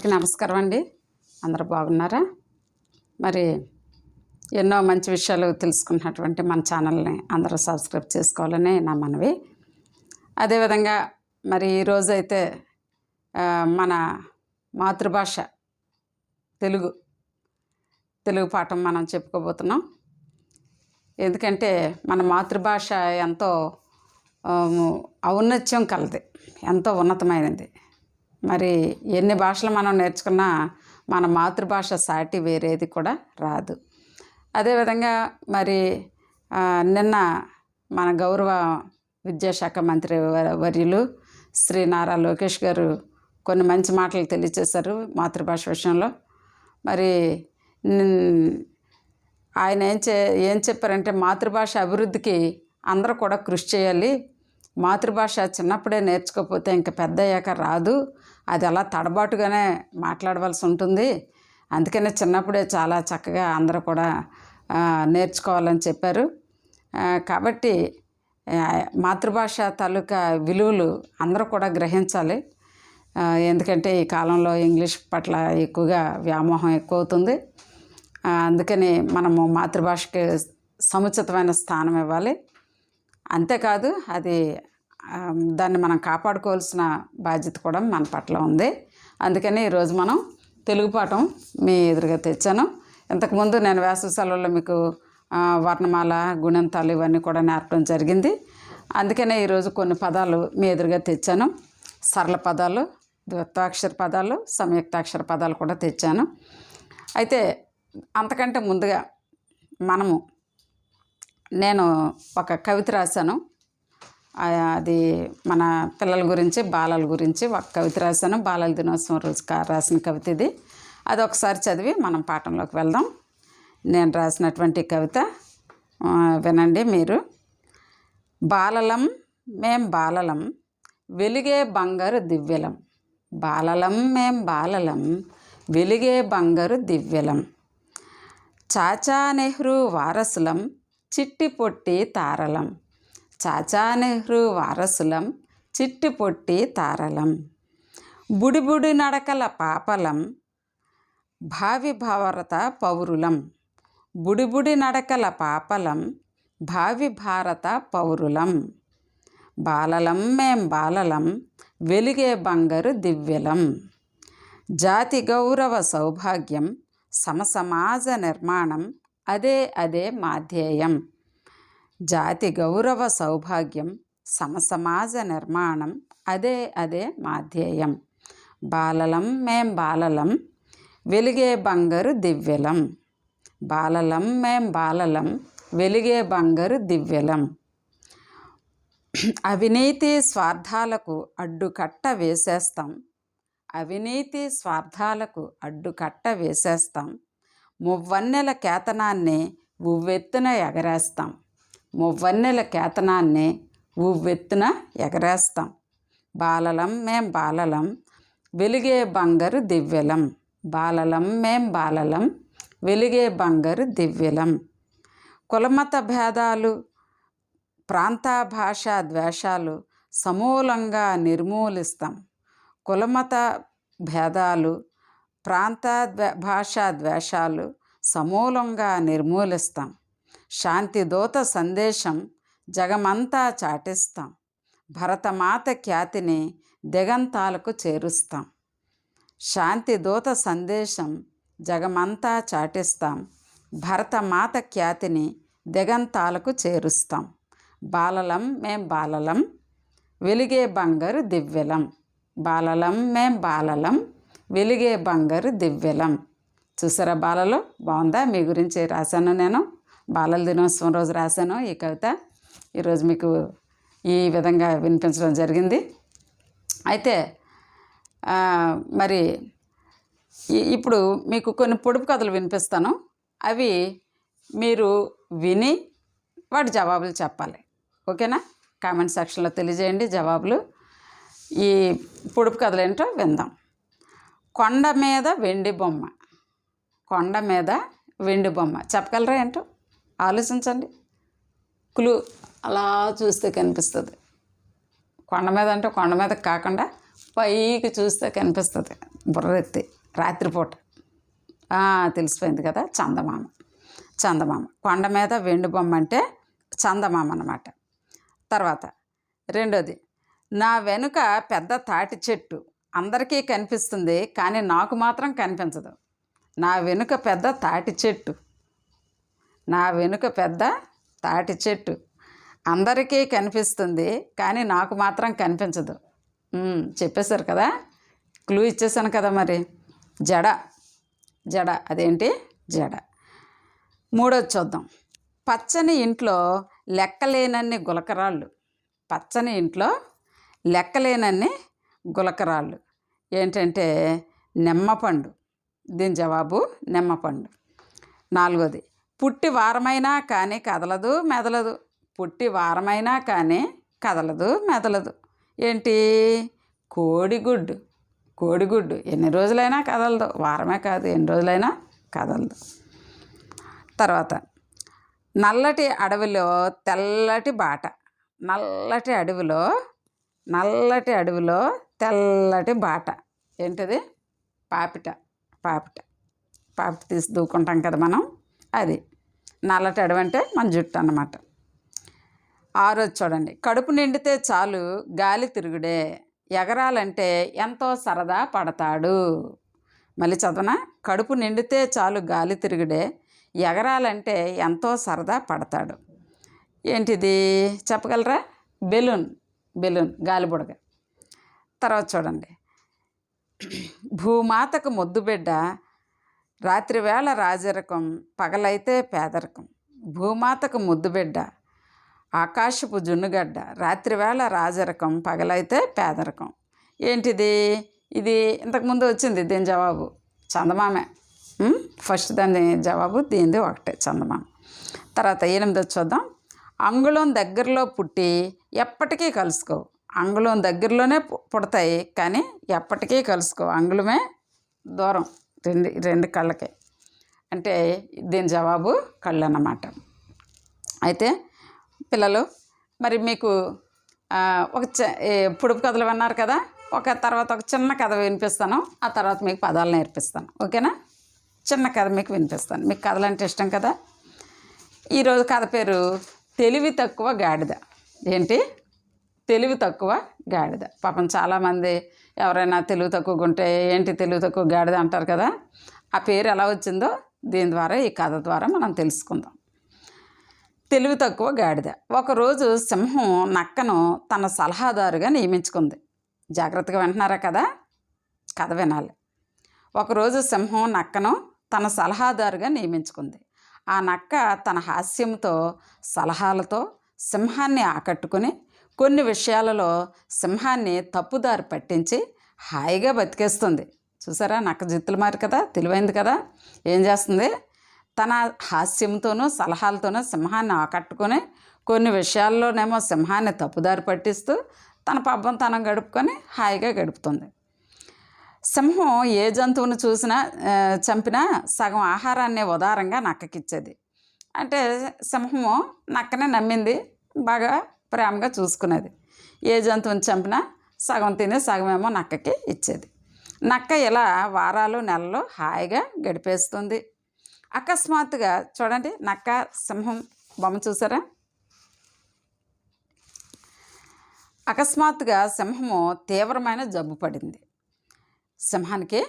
అందరికీ నమస్కారం అండి. అందరూ బాగున్నారా? మరి ఎన్నో మంచి విషయాలు తెలుసుకున్నటువంటి మన ఛానల్ని అందరూ సబ్స్క్రైబ్ చేసుకోవాలని నా మనవి. అదేవిధంగా మరి ఈరోజు అయితే మన మాతృభాష తెలుగు తెలుగు పాఠం మనం చెప్పుకోబోతున్నాం. ఎందుకంటే మన మాతృభాష ఎంతో ఔన్నత్యం కలది ఎంతో ఉన్నతమైనది. మరి ఎన్ని భాషలు మనం నేర్చుకున్నా మన మాతృభాష సాటి వేరేది కూడా రాదు. అదేవిధంగా మరి నిన్న మన గౌరవ విద్యాశాఖ మంత్రి వ- వర్యులు శ్రీ నారా లోకేష్ గారు కొన్ని మంచి మాటలు తెలియజేశారు మాతృభాష విషయంలో. మరి ఆయన ఏం చే ఏం చెప్పారంటే మాతృభాష అభివృద్ధికి అందరూ కూడా కృషి చేయాలి మాతృభాష చిన్నప్పుడే నేర్చుకోకపోతే ఇంకా పెద్ద అయ్యాక రాదు. అది అలా తడబాటుగానే మాట్లాడవలసి ఉంటుంది. అందుకనే చిన్నప్పుడే చాలా చక్కగా అందరూ కూడా నేర్చుకోవాలని చెప్పారు. కాబట్టి మాతృభాష తాలూకా విలువలు అందరూ కూడా గ్రహించాలి. ఎందుకంటే ఈ కాలంలో ఇంగ్లీష్ పట్ల ఎక్కువగా వ్యామోహం ఎక్కువ అవుతుంది అందుకని మనము మాతృభాషకి సముచితమైన స్థానం ఇవ్వాలి. అంతేకాదు అది దాన్ని మనం కాపాడుకోవాల్సిన బాధ్యత కూడా మన పట్ల ఉంది. అందుకని ఈరోజు మనం తెలుగు పాఠం మీ ఎదురుగా తెచ్చాను. ఇంతకుముందు నేను వేసవి సెలవుల్లో మీకు వర్ణమాల గుణంతాలు ఇవన్నీ కూడా నేర్పడం జరిగింది. అందుకనే ఈరోజు కొన్ని పదాలు మీ ఎదురుగా తెచ్చాను. సరళ పదాలు ద్విత్వాక్షర పదాలు సంయుక్తాక్షర పదాలు కూడా తెచ్చాను. అయితే అంతకంటే ముందుగా మనము నేను ఒక కవిత రాశాను. అది మన పిల్లల గురించి బాలల గురించి ఒక కవిత రాశాను. బాలల దినోత్సవం రోజు రాసిన కవిత ఇది. అది ఒకసారి చదివి మనం పాఠంలోకి వెళ్దాం. నేను రాసినటువంటి కవిత వినండి మీరు. బాలలం మేం బాలలం వెలిగే బంగారు దివ్యలం. బాలలం మేం బాలలం వెలిగే బంగారు దివ్యలం. చాచా నెహ్రూ వారసులం చిట్టి పొట్టి తారలం. చాచా నెహ్రూ వారసులం చిట్టి పొట్టి తారలం. బుడిబుడి నడకల పాపలం భావి భారత పౌరులం. బుడిబుడి నడకల పాపలం భావి భారత పౌరులం. బాలలం మేం బాలలం వెలిగే బంగారు దివ్యలం. జాతి గౌరవ సౌభాగ్యం సమసమాజ నిర్మాణం అదే అదే మా ధ్యేయం జాతి గౌరవ సౌభాగ్యం సమసమాజ నిర్మాణం అదే అదే మా ధ్యేయం బాలలం మేం బాలలం వెలిగే బంగారు దివ్యలం. బాలలం మేం బాలలం వెలిగే బంగారు దివ్యలం. అవినీతి స్వార్థాలకు అడ్డుకట్ట వేసేస్తాం. అవినీతి స్వార్థాలకు అడ్డుకట్ట వేసేస్తాం. మువ్వన్నెల కేతనాన్ని ఉవ్వెత్తున ఎగరేస్తాం. మువ్వన్నెల కేతనాన్ని ఉవ్వెత్తున ఎగరేస్తాం. బాలలం మేం బాలలం వెలిగే బంగారు దివ్యలం. బాలలం మేం బాలలం వెలిగే బంగారు దివ్యలం. కులమత భేదాలు ప్రాంత భాషా ద్వేషాలు సమూలంగా నిర్మూలిస్తాం. కులమత భేదాలు ప్రాంత భాషా ద్వేషాలు సమూలంగా నిర్మూలిస్తాం. శాంతి దూత సందేశం జగమంతా చాటిస్తాం. భరతమాత ఖ్యాతిని దిగంతాలకు చేరుస్తాం. శాంతి దూత సందేశం జగమంతా చాటిస్తాం. భరతమాత ఖ్యాతిని దిగంతాలకు చేరుస్తాం. బాలలం మేం బాలలం వెలిగే బంగారు దివ్యలం. బాలలం మేం బాలలం వెలిగే బంగారు దివ్యలం. చూసారా బాలలో? బాగుందా? మీ గురించి రాశాను నేను. బాలల దినోత్సవం రోజు రాశాను ఈ కవిత. ఈరోజు మీకు ఈ విధంగా వినిపించడం జరిగింది. అయితే మరి ఇప్పుడు మీకు కొన్ని పొడుపు కథలు వినిపిస్తాను. అవి మీరు విని వాటి జవాబులు చెప్పాలి. ఓకేనా? కామెంట్ సెక్షన్లో తెలియజేయండి జవాబులు. ఈ పొడుపు కథలు ఏంటో విందాం. కొండ మీద వెండి బొమ్మ. కొండ మీద వెండి బొమ్మ. చెప్పగలరా ఏంటో? ఆలోచించండి. క్లూ అలా చూస్తే కనిపిస్తుంది. కొండ మీద అంటే కొండ మీద కాకుండా పైకి చూస్తే కనిపిస్తుంది. బుర్రెత్తి. రాత్రిపూట. తెలిసిపోయింది కదా. చందమామ. చందమామ. కొండ మీద వెండి బొమ్మ అంటే చందమామ అన్నమాట. తర్వాత రెండోది నా వెనుక పెద్ద తాటి చెట్టు. అందరికీ కనిపిస్తుంది కానీ నాకు మాత్రం కనిపించదు. నా వెనుక పెద్ద తాటి చెట్టు. నా వెనుక పెద్ద తాటి చెట్టు. అందరికీ కనిపిస్తుంది కానీ నాకు మాత్రం కనిపించదు. చెప్పేశారు కదా? క్లూ ఇచ్చేసాను కదా మరి. జడ. జడ. అదేంటి? జడ. మూడోది చూద్దాం. పచ్చని ఇంట్లో లెక్కలేనన్ని గులకరాళ్ళు. పచ్చని ఇంట్లో లెక్కలేనన్ని గులకరాళ్ళు. ఏంటంటే నిమ్మపండు దీని జవాబు నిమ్మపండు నాలుగోది పుట్టి వారమైనా కానీ కదలదు మెదలదు. పుట్టి వారమైనా కానీ కదలదు మెదలదు. ఏంటి? కోడిగుడ్డు. కోడిగుడ్డు ఎన్ని రోజులైనా కదలదు. వారమే కాదు ఎన్ని రోజులైనా కదలదు. తర్వాత నల్లటి అడవిలో తెల్లటి బాట. నల్లటి అడవిలో నల్లటి అడవిలో తెల్లటి బాట. ఏంటిది? పాపిట. పాపిట. పాపిట తీసి దూకుంటాం కదా మనం. అది. నల్లటి అడవి అంటే మన జుట్టు అన్నమాట. ఆరోజు చూడండి. కడుపు నిండితే చాలు గాలి తిరుగుడే. ఎగరాలంటే ఎంతో సరదా పడతాడు. మళ్ళీ చదవనా? కడుపు నిండితే చాలు గాలి తిరుగుడే. ఎగరాలంటే ఎంతో సరదా పడతాడు. ఏంటిది? చెప్పగలరా? బెలూన్. బెలూన్. గాలిబుడగ. తర్వాత చూడండి. భూమాతకు ముద్దు బిడ్డ రాత్రివేళ రాజరకం పగలైతే పేదరికం. భూమాతకు ముద్దు బిడ్డ ఆకాశపు జున్నుగడ్డ రాత్రివేళ రాజరకం పగలైతే పేదరికం. ఏంటిది? ఇది ఇంతకుముందు వచ్చింది దీని జవాబు. చందమామే. ఫస్ట్ దాని జవాబు దీనిది ఒకటే చందమామ. తర్వాత ఎనిమిది చూద్దాం. అంగుళం దగ్గరలో పుట్టి ఎప్పటికీ కలుసుకోవు. అంగుళం దగ్గరలోనే పు- పుడతాయి కానీ ఎప్పటికీ కలుసుకో అంగుళమే దూరం రెండు రెండు కళ్ళకి. అంటే దీని జవాబు కళ్ళు అన్నమాట అయితే పిల్లలు మరి మీకు ఒక చ- పొడుపు కథలు విన్నారు కదా? ఒక తర్వాత ఒక చిన్న కథ వినిపిస్తాను ఆ తర్వాత మీకు పదాలు నేర్పిస్తాను. ఓకేనా? చిన్న కథ మీకు వినిపిస్తాను. మీకు కథలు అంటే ఇష్టం కదా? ఈరోజు కథ పేరు తెలివి తక్కువ గాడిద. ఏంటి? తెలివి తక్కువ గాడిద. పాపం చాలామంది ఎవరైనా తెలివి తక్కువగా ఉంటే ఏంటి తెలివి తక్కువ గాడిద అంటారు కదా ఆ పేరు ఎలా వచ్చిందో దీని ద్వారా ఈ కథ ద్వారా మనం తెలుసుకుందాం. తెలివి తక్కువ గాడిద. ఒకరోజు సింహం నక్కను తన సలహాదారుగా నియమించుకుంది. జాగ్రత్తగా వింటున్నారా కదా కథ వినాలి. ఒకరోజు సింహం నక్కను తన సలహాదారుగా నియమించుకుంది. ఆ నక్క తన హాస్యంతో సలహాలతో సింహాన్ని ఆకట్టుకుని కొన్ని విషయాలలో సింహాన్ని తప్పుదారి పట్టించి హాయిగా బతికేస్తుంది. చూసారా? నక్క జిత్తులు మారి కదా తెలివైంది కదా? ఏం చేస్తుంది? తన హాస్యంతోనూ సలహాలతోనూ సింహాన్ని ఆకట్టుకొని కొన్ని విషయాల్లోనేమో సింహాన్ని తప్పుదారి పట్టిస్తూ తన పబ్బం తనం గడుపుకొని హాయిగా గడుపుతుంది. సింహం ఏ జంతువును చూసినా చంపినా సగం ఆహారాన్ని ఉదారంగా నక్కకిచ్చేది. అంటే సింహము నక్కనే నమ్మింది బాగా ప్రేమగా చూసుకునేది. ఏ జంతువుని చంపినా సగం తిని సగమేమో నక్కకి ఇచ్చేది. నక్క ఇలా వారాలు నెలలు హాయిగా గడిపేస్తుంది. అకస్మాత్తుగా చూడండి నక్క సింహం బొమ్మ చూసారా? అకస్మాత్తుగా సింహము తీవ్రమైన జబ్బు పడింది. సింహానికి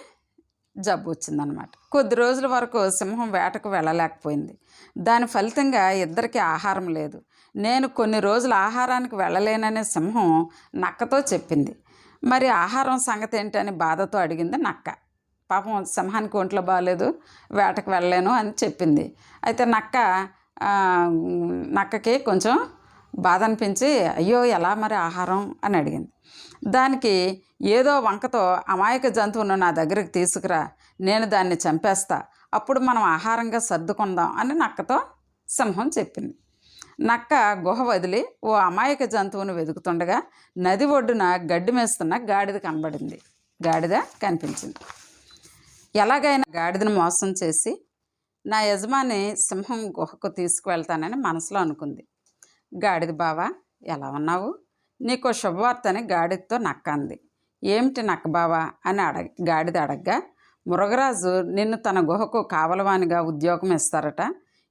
జబ్బు వచ్చిందనమాట కొద్ది రోజుల వరకు సింహం వేటకు వెళ్ళలేకపోయింది. దాని ఫలితంగా ఇద్దరికి ఆహారం లేదు. నేను కొన్ని రోజులు ఆహారానికి వెళ్ళలేననే సింహం నక్కతో చెప్పింది. మరి ఆహారం సంగతి ఏంటని బాధతో అడిగింది నక్క. పాపం సింహానికి ఒంట్లో బాగాలేదు వేటకు వెళ్ళలేను అని చెప్పింది. అయితే నక్క నక్కకి కొంచెం బాధ అనిపించి అయ్యో ఎలా మరి ఆహారం అని అడిగింది. దానికి ఏదో వంకతో అమాయక జంతువును నా దగ్గరికి తీసుకురా నేను దాన్ని చంపేస్తా అప్పుడు మనం ఆహారంగా సర్దుకుందాం అని నక్కతో సింహం చెప్పింది. నక్క గుహ వదిలి ఓ అమాయక జంతువును వెతుకుతుండగా నది ఒడ్డున గడ్డి మేస్తున్న గాడిద కనబడింది. గాడిద కనిపించింది. ఎలాగైనా గాడిదను మోసం చేసి నా యజమాని సింహం గుహకు తీసుకువెళ్తానని మనసులో అనుకుంది. గాడిద బావా ఎలా ఉన్నావు? నీకో శుభవార్తని గాడిదతో నక్క అంది. ఏమిటి నక్కబావా అని అడగ గాడిద అడగ్గా మురగరాజు నిన్ను తన గుహకు కావలవానిగా ఉద్యోగం ఇస్తారట.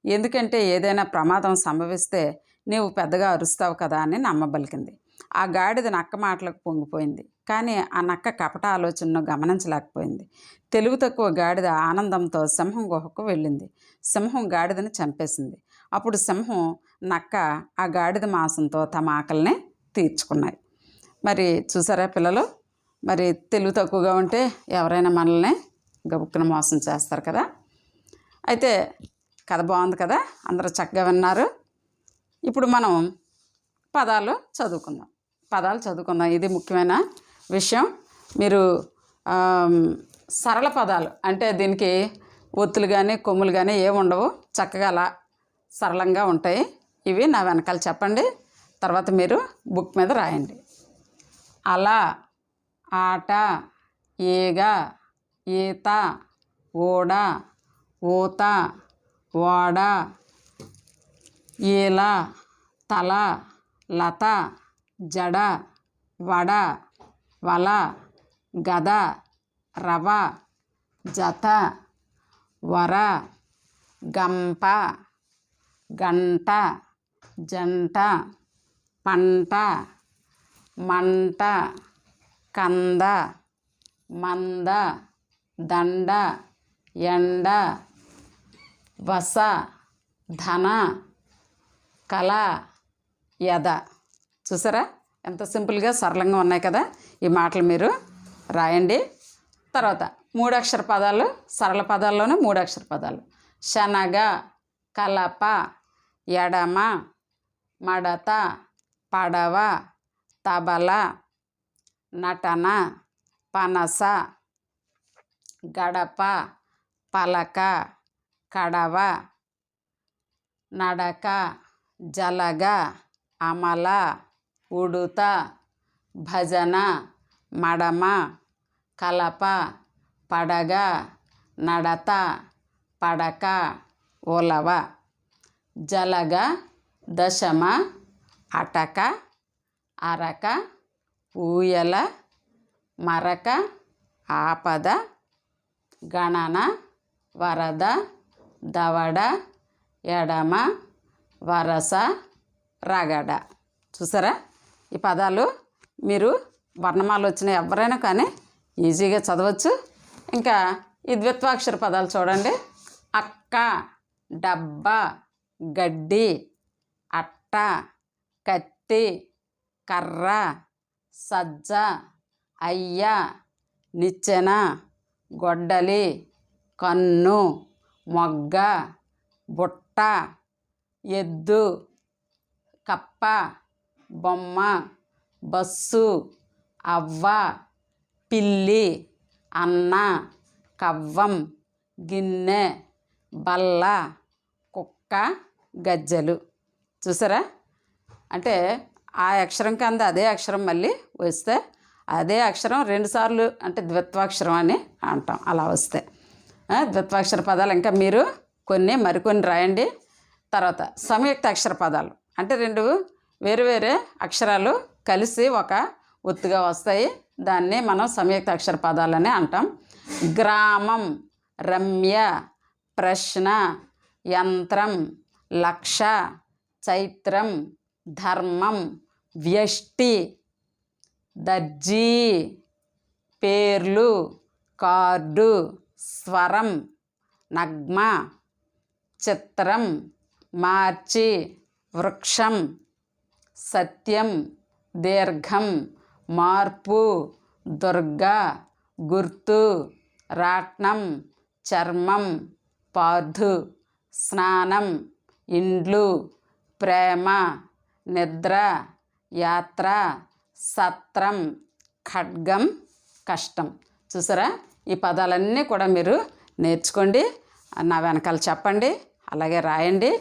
ఎందుకంటే ఏదైనా ప్రమాదం సంభవిస్తే నీవు పెద్దగా అరుస్తావు కదా అని నమ్మబలికింది. ఆ గాడిద నక్క మాటలకు పొంగిపోయింది. కానీ ఆ నక్క కపట ఆలోచనను గమనించలేకపోయింది. తెలుగు తక్కువ గాడిద ఆనందంతో సింహం గుహకు వెళ్ళింది. సింహం గాడిదను చంపేసింది. అప్పుడు సింహం నక్క ఆ గాడిద మాంసంతో తమ ఆకలిని తీర్చుకున్నాయి. మరి చూసారా పిల్లలు? మరి తెలుగు తక్కువగా ఉంటే ఎవరైనా మనల్ని గబుక్కున మోసం చేస్తారు కదా? అయితే కథ బాగుంది కదా? అందరూ చక్కగా విన్నారు. ఇప్పుడు మనం పదాలు చదువుకుందాం. పదాలు చదువుకుందాం. ఇది ముఖ్యమైన విషయం. మీరు సరళ పదాలు అంటే దీనికి ఒత్తులు కానీ కొమ్ములు కానీ ఏమి ఉండవు. చక్కగా అలా సరళంగా ఉంటాయి. ఇవి నా వెనకాల చెప్పండి. తర్వాత మీరు బుక్ మీద రాయండి. అలా ఆట ఈగ ఈత ఓడ ఊత ఓడ ఈల తల లత జడ వడ వల గద రవ జత వర గంప గంట జంట పంట మంట కంద మంద దండ ఎండ వస ధన కళ యద. చూసారా? ఎంత సింపుల్గా సరళంగా ఉన్నాయి కదా ఈ మాటలు మీరు. రాయండి. తర్వాత మూడక్షర పదాలు సరళ పదాల్లోనే మూడక్షర పదాలు. శనగ కలప ఎడమ మడత పడవ తబల నటన పనస గడప పలక కడవ నడక జలగ అమల ఉడుత భజన మడమ కలప పడగ నడత పడక ఉలవ. జలగ దశమ అటక అరక ఊయల మరక ఆపద గణన వరద దవడ ఎడమ వరస రగడ. చూసారా? ఈ పదాలు మీరు వర్ణమాలు వచ్చిన ఎవరైనా కానీ ఈజీగా చదవచ్చు. ఇంకా ఈ ద్విత్వాక్షర పదాలు చూడండి. అక్క డబ్బా గడ్డి అట్ట కత్తి కర్ర సజ్జ అయ్య నిచ్చెన గొడ్డలి కన్ను. మొగ్గ బుట్ట ఎద్దు కప్ప బొమ్మ బస్సు అవ్వ పిల్లి అన్న కవ్వం గిన్నె బల్ల కుక్క గజ్జలు. చూసారా? అంటే ఆ అక్షరం కింద అదే అక్షరం మళ్ళీ వస్తే అదే అక్షరం రెండుసార్లు అంటే ద్విత్వాక్షరం అని అంటాం. అలా వస్తే. ద్విత్వాక్షర పదాలు ఇంకా మీరు కొన్ని మరికొన్ని రాయండి. తర్వాత సంయుక్త అక్షర పదాలు. అంటే రెండు వేరు వేరే అక్షరాలు కలిసి ఒక ఒత్తుగా వస్తాయి. దాన్ని మనం సంయుక్త అక్షర పదాలని అంటాం. గ్రామం రమ్య ప్రశ్న యంత్రం లక్ష చైత్రం ధర్మం వ్యష్టి దర్జీ పేర్లు కార్డు స్వరం నగ్మ చిత్రం మార్చి వృక్షం సత్యం దీర్ఘం మార్పు దుర్గా గుర్తు రాట్నం చర్మం పార్థు స్నానం ఇండ్లు ప్రేమ నిద్ర యాత్ర సత్రం ఖడ్గం కష్టం. చూసారా? ఈ పదాలన్నీ కూడా మీరు నేర్చుకోండి. నా వెనకాల చెప్పండి అలాగే రాయండి.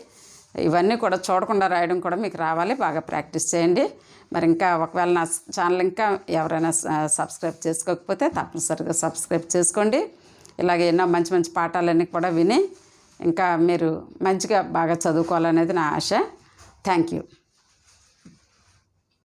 ఇవన్నీ కూడా చూడకుండా రాయడం కూడా మీకు రావాలి బాగా ప్రాక్టీస్ చేయండి. మరి ఇంకా ఒకవేళ నా ఛానల్ ఇంకా ఎవరైనా స- సబ్స్క్రైబ్ చేసుకోకపోతే తప్పనిసరిగా సబ్స్క్రైబ్ చేసుకోండి. ఇలాగే ఎన్నో మంచి మంచి పాఠాలన్నీ కూడా విని ఇంకా మీరు మంచిగా బాగా చదువుకోవాలనేది నా ఆశ. Thank you.